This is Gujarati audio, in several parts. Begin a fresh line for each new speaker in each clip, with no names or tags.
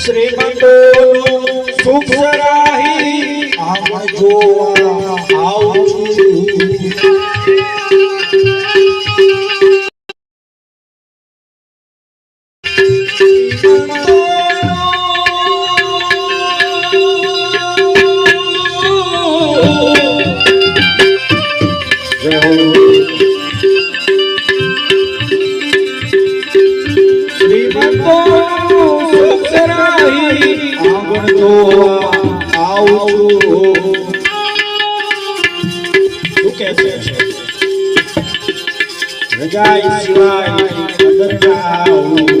શ્રીમંતોનું સુખ સરાહી
આમ જોવા આવું છું જોવા આવું
શું કહે છે
રજાઈ સિવાય અંદર સમજાવું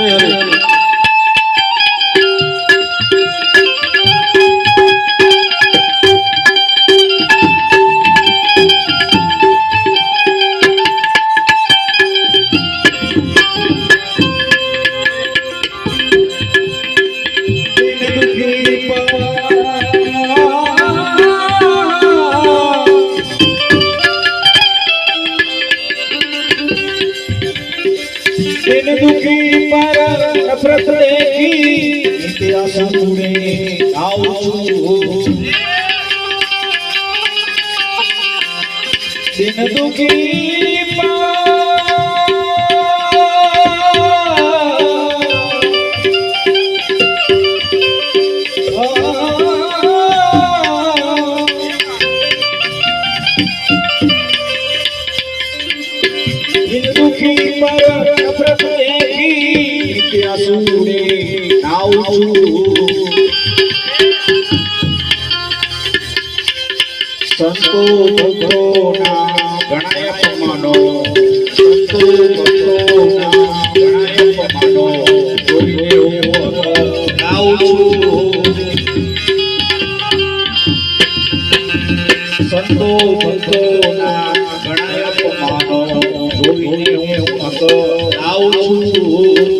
olha, olha. દિન દુખી સંતો ભક્તોના ગણાય અપમાનો. સંતો ભક્તોના ગણાય અપમાનો. જોઈને હું આવું છું સંતો ભક્તોના ગણાય અપમાનો જોઈને હું આવું છું.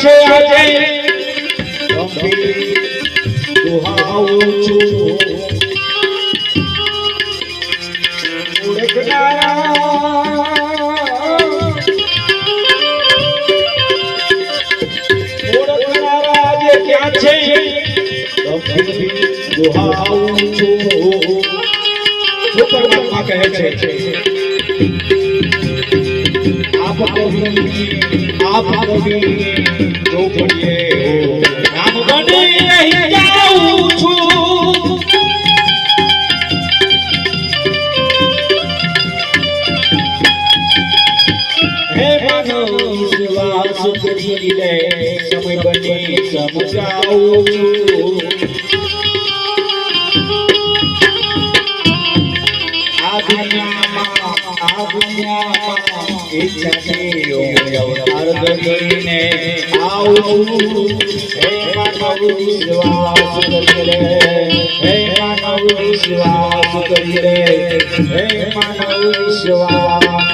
છે આજે. અંબે દુહાઉં છું
દુહાઉં છું? સુપરમાત્મા કહે છે. આપ કવિ આપ કવિ જો બોલીએ હો નામ બની રહી જાઉં છું. હે માનવ વિશ્વાસ કરી લે સમય બની સમજાવું વિશ્વાસ કરી લે હે માનવ વિશ્વાસ